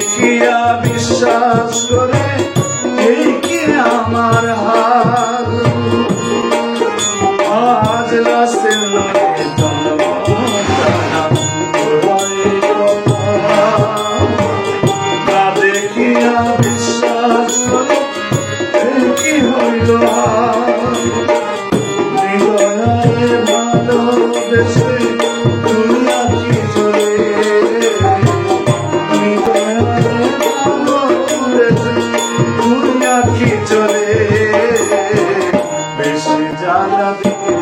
দেখিয়া বিশ্বাস করে এই কি আমার হাল আজ রাসেল জানাবি